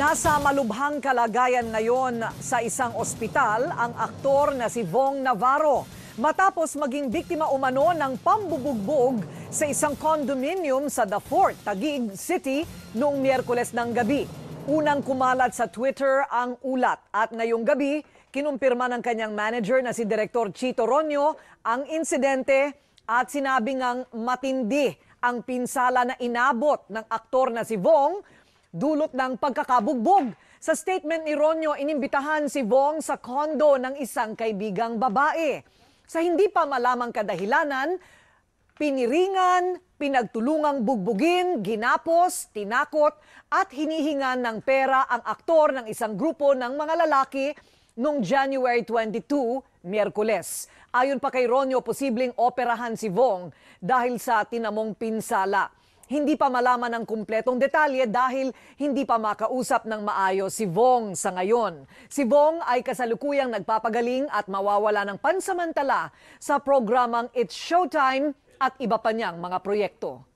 Nasa malubhang kalagayan ngayon sa isang ospital ang aktor na si Vong Navarro matapos maging biktima umano ng pambubugbog sa isang condominium sa The Fort, Taguig City noong Miyerkules ng gabi. Unang kumalat sa Twitter ang ulat at ngayong gabi kinumpirma ng kanyang manager na si Direktor Chito Ronyo ang insidente at sinabi ngang matindi ang pinsala na inabot ng aktor na si Vong dulot ng pagkakabugbog. Sa statement ni Ronyo, inimbitahan si Vong sa kondo ng isang kaibigang babae. Sa hindi pa malamang kadahilanan, piniringan, pinagtulungang bugbugin, ginapos, tinakot at hinihingan ng pera ang aktor ng isang grupo ng mga lalaki noong January 22, Miyerkules. Ayon pa kay Ronyo, posibleng operahan si Vong dahil sa tinamong pinsala. Hindi pa malaman ang kumpletong detalye dahil hindi pa makausap ng maayos si Vong sa ngayon. Si Vong ay kasalukuyang nagpapagaling at mawawala ng pansamantala sa programang It's Showtime at iba pa niyang mga proyekto.